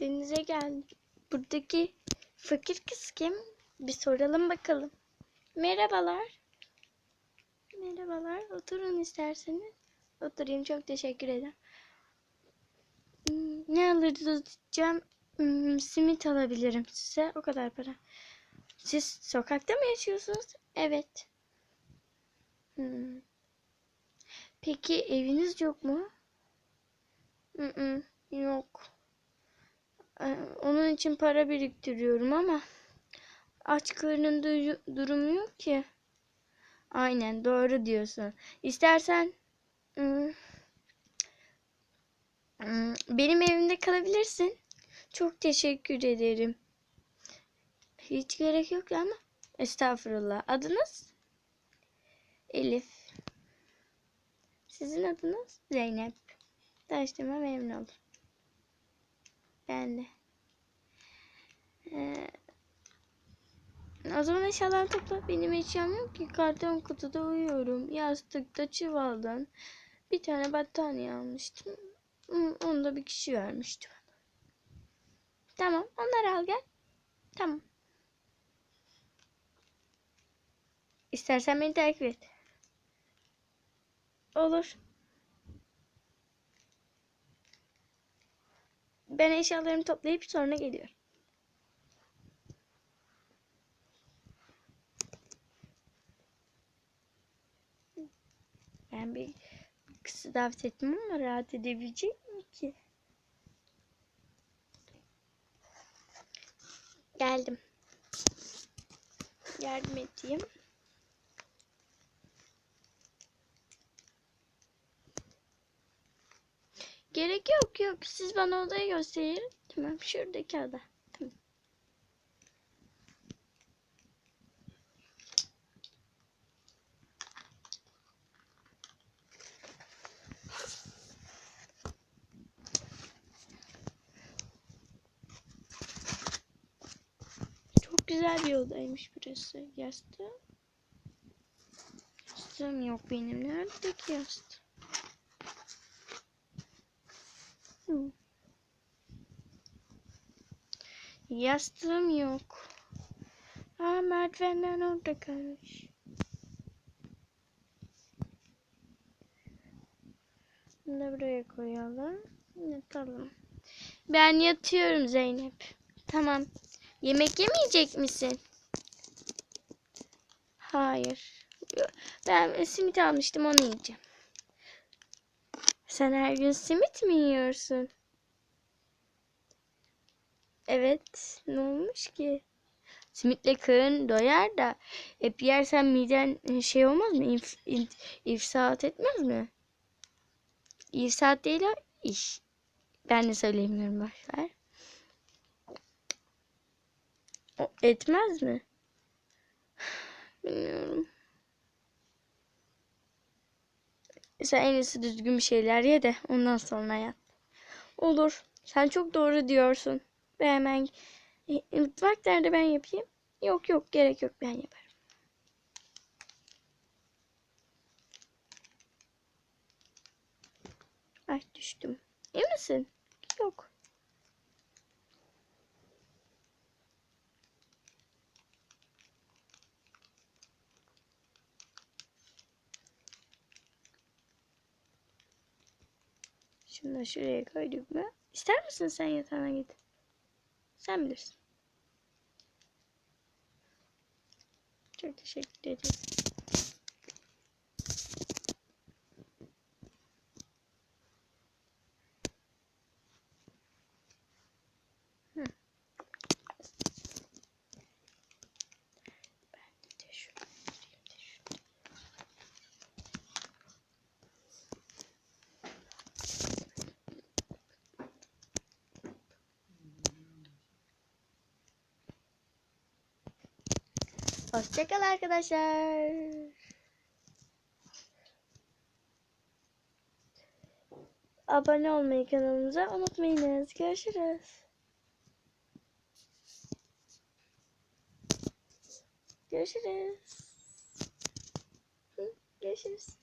Denize geldim. Buradaki fakir kız kim? Bir soralım bakalım. Merhabalar. Merhabalar. Oturun isterseniz. Oturayım. Çok teşekkür ederim. Hmm, Ne alacağım? Hmm, Simit alabilirim size. O kadar para. Siz sokakta mı yaşıyorsunuz? Evet. Hmm. Peki eviniz yok mu? Mm-mm, yok. Ee, Onun için para biriktiriyorum ama aç karnın duyu- durumu yok ki. Aynen doğru diyorsun. İstersen hmm, hmm, benim evimde kalabilirsin. Çok teşekkür ederim. Hiç gerek yok ama. Estağfurullah. Adınız? Elif. Sizin adınız? Zeynep. Tanıştığıma memnun oldum. De. Ee, o zaman eşyalarını topla. Benim eşyam yok ki. Karton kutuda uyuyorum. Yastıkta çuvaldan. Bir tane battaniye almıştım. Onu da bir kişi vermişti bana. Tamam. Onları al gel. Tamam. İstersen beni takip et. Olur. Ben eşyalarımı toplayıp sonra geliyorum. Ben bir kızı davet ettim ama rahat edebilecek mi ki? Geldim. Yardım edeyim. Gerek yok yok. Siz bana odayı gösterin. Tamam şuradaki oda. Çok güzel bir odaymış burası. Yastığım. Yastığım yok benim. Nerede ki yastığım? Hı. Yastığım yok. Aa merdivenler orada kalmış. Bunu da buraya koyalım. Yatalım. Ben yatıyorum Zeynep. Tamam. Yemek yemeyecek misin? Hayır. Ben simit almıştım onu yiyeceğim. Sen her gün simit mi yiyorsun? Evet. Ne olmuş ki? Simitle karın doyar da hep yersen miden şey olmaz mı? İnf, in- ifsat etmez mi? İfsat değil o iş. Ben de söyleyemiyorum boşver. O etmez mi? Bilmiyorum. Sen en iyisi düzgün bir şeyler ye de ondan sonra yat. Olur. Sen çok doğru diyorsun. Ve hemen E, mutfak nerede ben yapayım? Yok yok gerek yok ben yaparım. Ay düştüm. İyi misin? Yok. Şunu da şuraya koyduk mu? İster misin sen yatağına git? Sen bilirsin. Çok teşekkür ederim. Hoşçakal arkadaşlar. Abone olmayı kanalımıza unutmayınız. Görüşürüz. Görüşürüz. Görüşürüz.